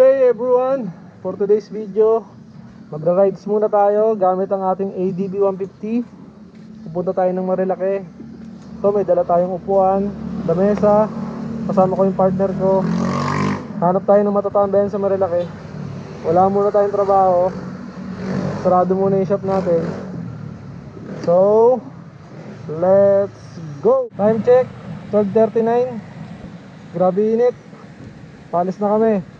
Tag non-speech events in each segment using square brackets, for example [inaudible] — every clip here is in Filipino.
day everyone! For today's video, magra-rides muna tayo gamit ang ating ADB 150. Pupunta tayo ng Marilake. Ito may dala tayong upuan, lamesa, kasama ko yung partner ko. Hanap tayo ng matatambayan sa Marilake. Wala muna tayong trabaho. Sarado muna yung shop natin. So, let's go! Time check, 12.39. Grabe init. Palis na kami.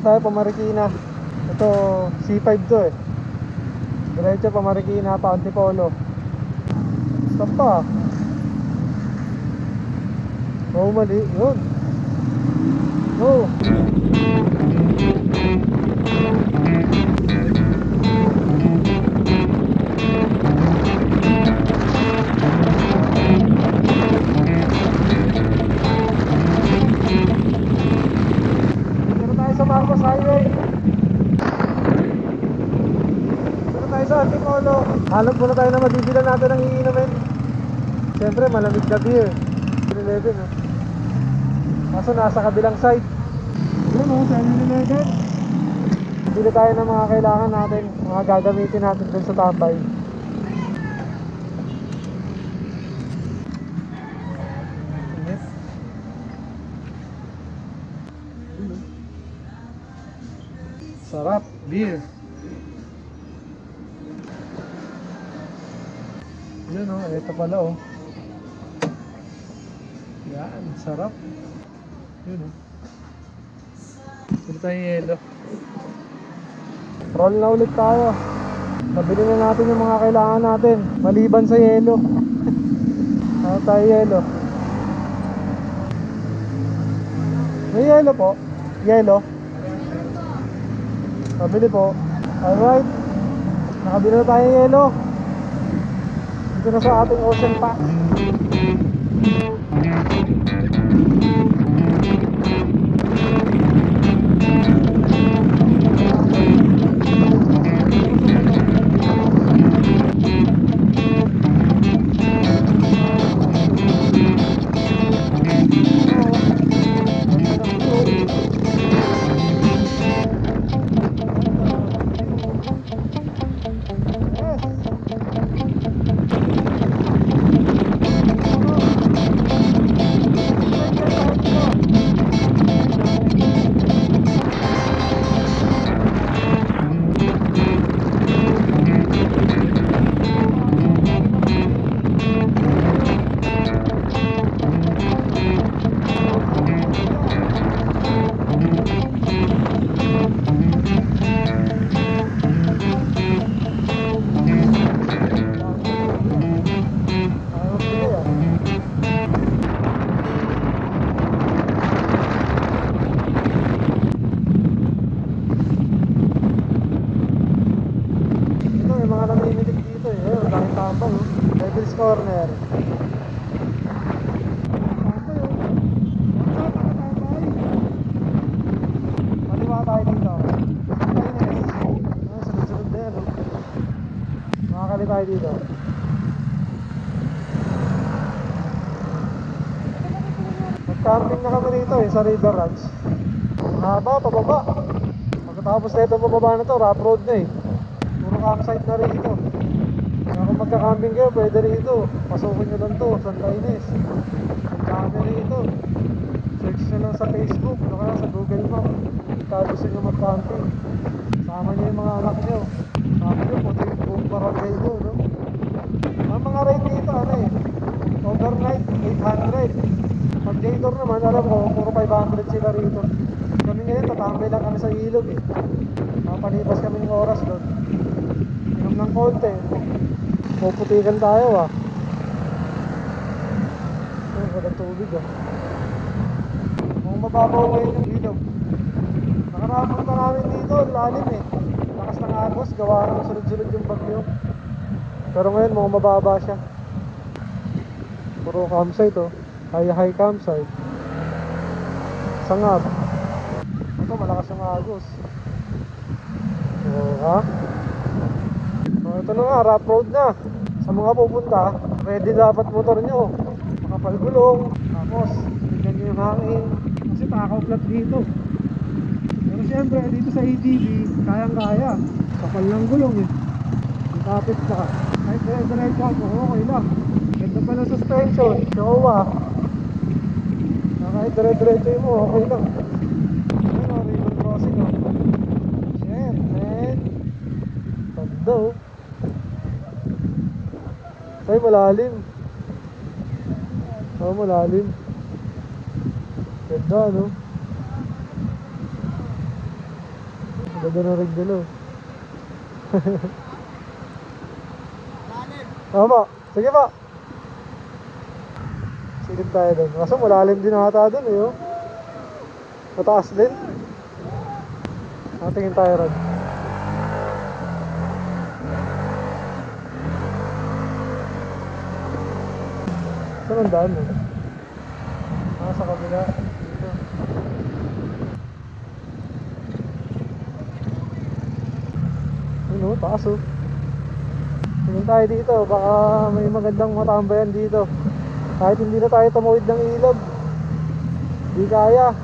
na tayo pa Marikina. Ito C5 to eh. Diretso pa Marikina pa Antipolo. Stop pa. Oo mali. Yun. Oo. Siyempre, malamig na beer. 7-Eleven, oh. Kaso nasa kabilang side. Yun, oh, 7-Eleven. Bili tayo ng mga kailangan natin, mga gagamitin natin dun sa tambay. Sarap, beer. Yun oh, ito pala oh. Yan, sarap. Yun oh. Sino tayong yelo? Roll na ulit tayo. Nabili na natin yung mga kailangan natin. Maliban sa yelo. [laughs] Ano tayo yelo? May yelo po. Yelo. Pabili po. Alright. Nakabili na tayo yelo. Dito na sa ating ocean pack. May mga namimilig dito eh. Ayun, dahil tambang oh. Devil's Corner. Tambay mga tambay? Tayo dito. Kainis. Ah, sunod-sunod na yan oh. Makakali tayo dito. Nag-camping na kami dito eh, sa River Ranch. Ang haba, pababa. Pagkatapos na ito, pababa na to, rough road na eh. Campsite na rito. Kaya kung magka-camping kayo, pwede rito. Pasukin nyo lang to, Santa Ines. Ang dami rito. Search nyo lang sa Facebook, o kaya sa Google Map. Gusto nyo mag-camping. Sama nyo yung mga anak nyo. Sabi nyo, puti yung buong barangay ko, no? Ang mga rate dito, ano eh, overnight, 800. Pag day tour naman, alam ko, puro 500 sila rito. Kami ngayon, tatambay lang kami sa ilog eh. Makapalipas kami ng oras doon. Ng konti. Puputikan tayo ah. walang tubig ah. Kung mababaw ngayon yung ilog. Nakarapon pa namin dito, lalim eh. Lakas ng agos, gawa ng sunod-sunod yung bagyo. Pero ngayon, mukhang mababa siya. Puro campsite oh. High high campsite. Sangab. Ito, malakas yung agos. Oo, ha? So, ito na nga, rough road na. Sa mga pupunta, ready dapat motor nyo. Makapal gulong. Tapos, tignan nyo yung hangin. Kasi takaw flat dito. Pero siyempre, dito sa ATV, kayang-kaya. Kapal ng gulong eh. Yung kapit ka. Kahit dire-diretso ako, okay lang. Ganda pa ng suspension. Showa. Kahit dire-diretso mo, okay lang. Ayun o, ribbon crossing o. Shit, man. Ganda o. Ay, malalim. Oo, malalim. Ganda, no? Ganda ng rig oh. Tama. Sige pa. Silip tayo doon. Kaso malalim din ata doon, eh, oh. Mataas din. Natingin tayo ron. Saan ang daan mo? Ah, sa kabila. Dito. Oh, taas oh. Tingin tayo dito, baka may magandang matambayan dito. Kahit hindi na tayo tumawid ng ilog. Di kaya.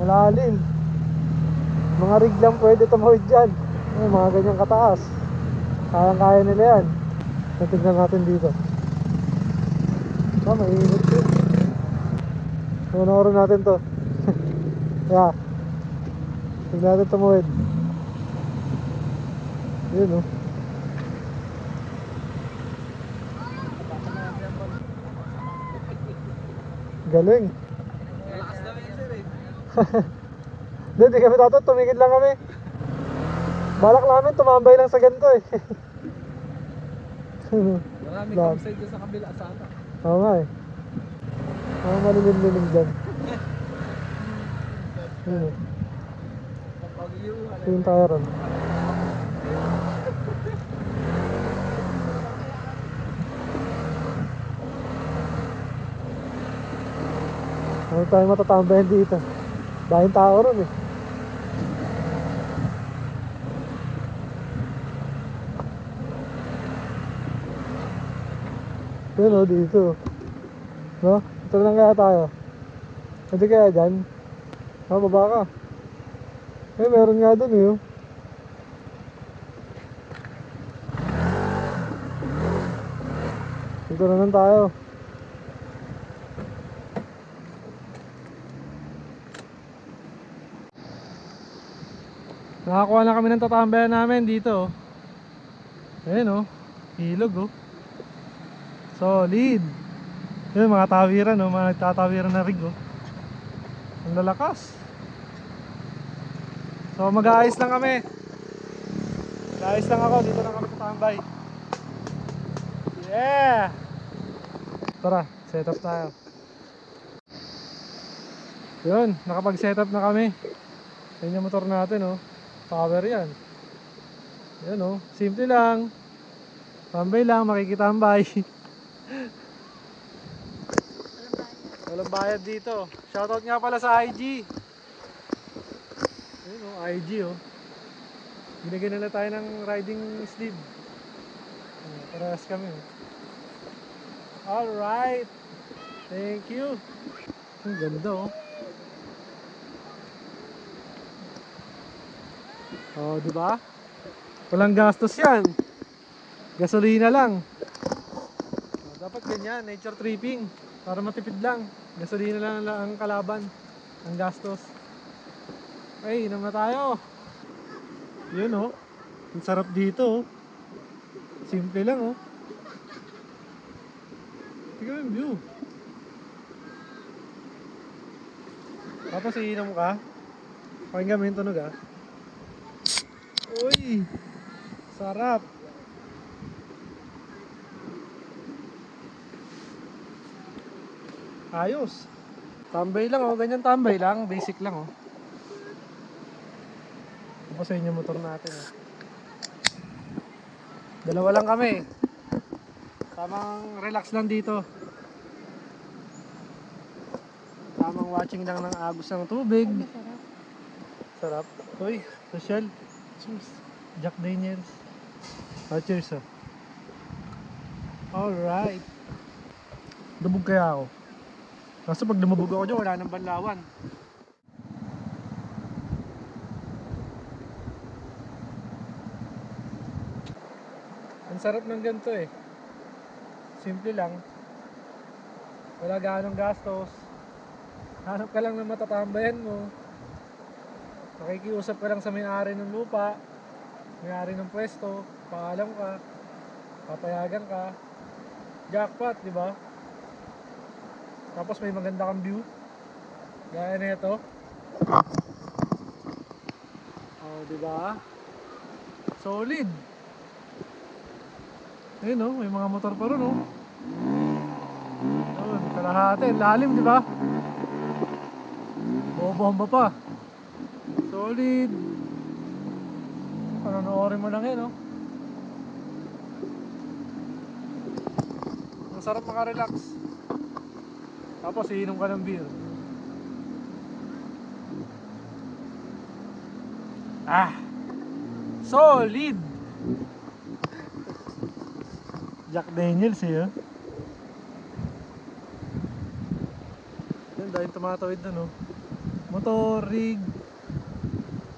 Malalim. Mga rig lang pwede tumawid dyan. Ay, mga ganyang kataas. Kayang-kaya nila yan. So, tignan natin dito. Ah, mainit din. Panoorin natin to. [laughs] yeah. Tignan natin tumawid. Yun oh. Galing. Malakas [laughs] daw yun sir eh. Hindi, di kami tato, tumigil lang kami. Balak namin, tumambay lang sa ganito eh. [laughs] Marami campsite dyan sa kabila sana. Oo nga eh. Oo, malilim-lilim dyan. Kapag yun, Ito yung tayo ron. Ano tayo matatambayan dito? Dahil tao ron eh. Yun o, dito. No? Ito lang kaya tayo. Pwede kaya dyan? Ha, baba ka. Eh, meron nga dun eh. oh. Dito na lang tayo. Nakakuha na kami ng tatambayan namin dito. oh. Ayan oh. Ilog oh. Solid. Yun mga tawiran oh. Mga nagtatawiran na rig oh. Ang lalakas. So mag-aayos lang kami. Mag-aayos lang ako. Dito lang kami tatambay. Yeah! Tara, set up tayo. Yun, nakapag-set up na kami. Yan yung motor natin, oh. Power yan. Yan, oh. Simple lang. Tambay lang, makikitambay. [laughs] Walang bayad dito. Shoutout nga pala sa IG. Ayun, oh, IG, oh. Binigyan nila tayo ng riding sleeve. Uh, parehas kami, oh. Alright. Thank you. Ang ganda oh. Oh, di ba? Walang gastos 'yan. Gasolina lang. Dapat ganyan, nature tripping para matipid lang. Gasolina lang ang kalaban. Ang gastos. Ay, inom na tayo. Yun oh. Ang sarap dito oh. Simple lang oh. Tignan yung view. Tapos iinom ka. Pakinggan mo yung tunog ah. Uy! Sarap! Ayos. Tambay lang oh, ganyan tambay lang, basic lang oh. Tapos sa inyo motor natin oh. Dalawa lang kami. Tamang relax lang dito. Tamang watching lang ng agos ng tubig. Sarap. Uy, social. Cheers. Jack Daniels. Oh, cheers oh. Alright. Dumog kaya ako. Kaso pag lumubog ako dyan, wala nang banlawan. Ang sarap ng ganito eh. Simple lang. Wala ganong gastos. Hanap ka lang ng matatambayan mo. Nakikiusap ka lang sa may-ari ng lupa. May-ari ng pwesto. Paalam ka. Papayagan ka. Jackpot, di ba? Tapos may maganda kang view. Gaya na ito. Oh, di ba? Solid. Ayun oh, may mga motor pa ron oh. Ayun, kalahati, lalim di ba? Bobomba pa. Solid. Panonoorin mo lang yan oh. Ang sarap makarelax. Tapos iinom ka ng beer. Ah! Solid! Jack Daniels eh. oh. Yan dahil tumatawid dun oh. Motor, rig,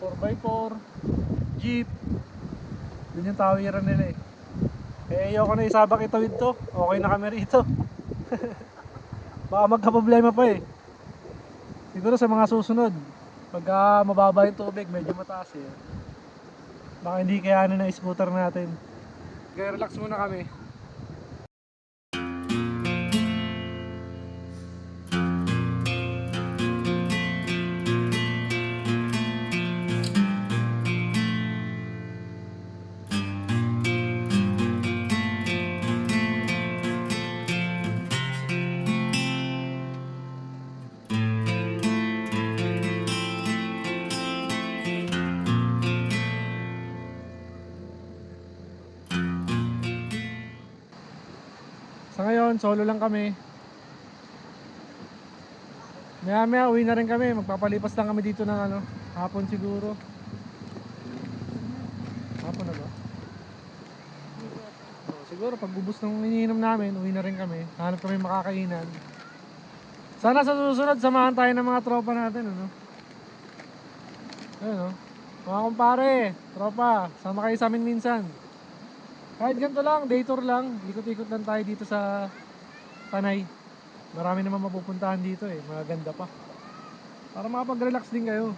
4x4, jeep. Yun yung tawiran nila eh. Eh ayoko na isabak itawid to. Okay na kami rito. [laughs] Baka magka-problema pa eh. Siguro sa mga susunod, pagka mababa yung tubig, medyo mataas eh. Baka hindi kayanin ng scooter natin. Kaya relax muna kami. Sa ngayon, solo lang kami. Maya maya, uwi na rin kami. Magpapalipas lang kami dito ng ano, hapon siguro. Hapon na ba? Oh, siguro pag ubos ng iniinom namin, uwi na rin kami. Hanap kami makakainan. Sana sa susunod, samahan tayo ng mga tropa natin, ano? Ayun, oh. Mga kumpare, tropa, sama kayo sa amin minsan. Kahit ganito lang, day tour lang. Ikot-ikot lang tayo dito sa Tanay. Marami naman mapupuntahan dito eh. Maganda pa. Para makapag-relax din kayo.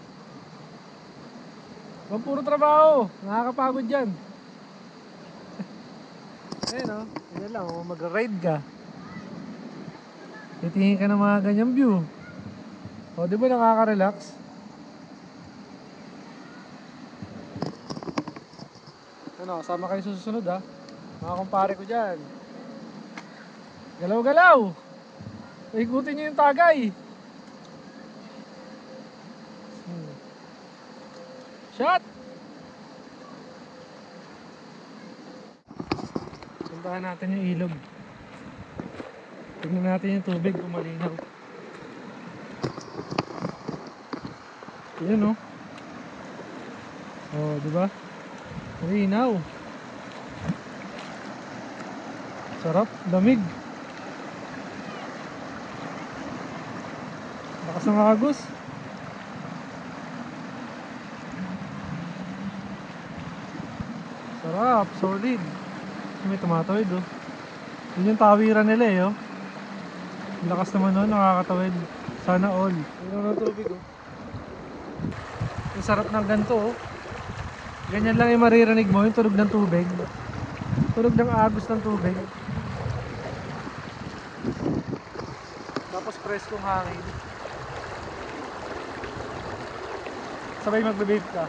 Huwag puro trabaho. Nakakapagod yan. [laughs] Ayun o. Oh. Yan lang. Oh, mag-ride ka. Titingin ka ng mga ganyang view. O, di ba nakaka-relax? Ano, sama kayo susunod ha. Mga kumpare ko dyan. Galaw-galaw! Ikutin nyo yung tagay. Hmm. Shot! Puntahan natin yung ilog. Tignan natin yung tubig kung malinaw. Yan oh. Oh, di ba? Malinaw. Sarap, lamig. Lakas ng agos. Sarap, solid. May tumatawid oh. Yun yung tawiran nila eh oh. Lakas naman nun, nakakatawid. Sana all. Yun ang tubig oh. Ang sarap ng ganito oh. Ganyan lang yung maririnig mo, yung tunog ng tubig. Tunog ng agos ng tubig. Tapos preskong hangin. Sabay magbe-vape ka.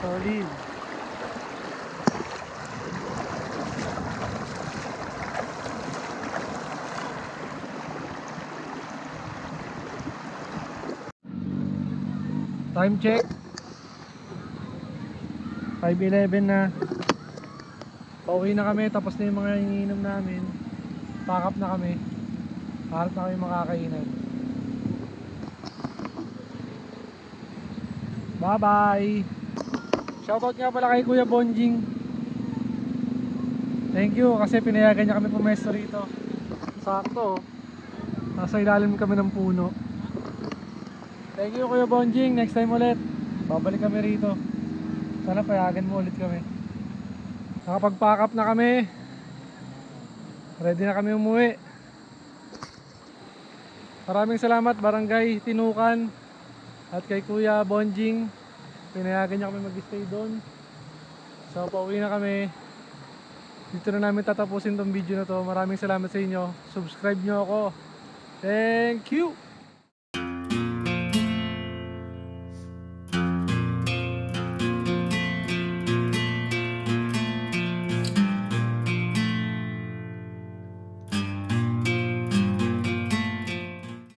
Solid. Time check. 5.11 na. Pauwi na kami, tapos na yung mga iniinom namin. Pack up na kami. Harap na kami makakainan. Bye bye! Shoutout nga pala kay Kuya Bonjing. Thank you kasi pinayagan niya kami pumesto rito. Sakto. oh. Nasa ilalim kami ng puno. Thank you Kuya Bonjing. Next time ulit. Babalik kami rito. Sana payagan mo ulit kami. Nakapag-pack up na kami. Ready na kami umuwi. Maraming salamat Barangay Tinukan at kay Kuya Bonjing. Pinayagan niya kami mag-stay doon. So pauwi na kami. Dito na namin tatapusin tong video na to. Maraming salamat sa inyo. Subscribe nyo ako. Thank you!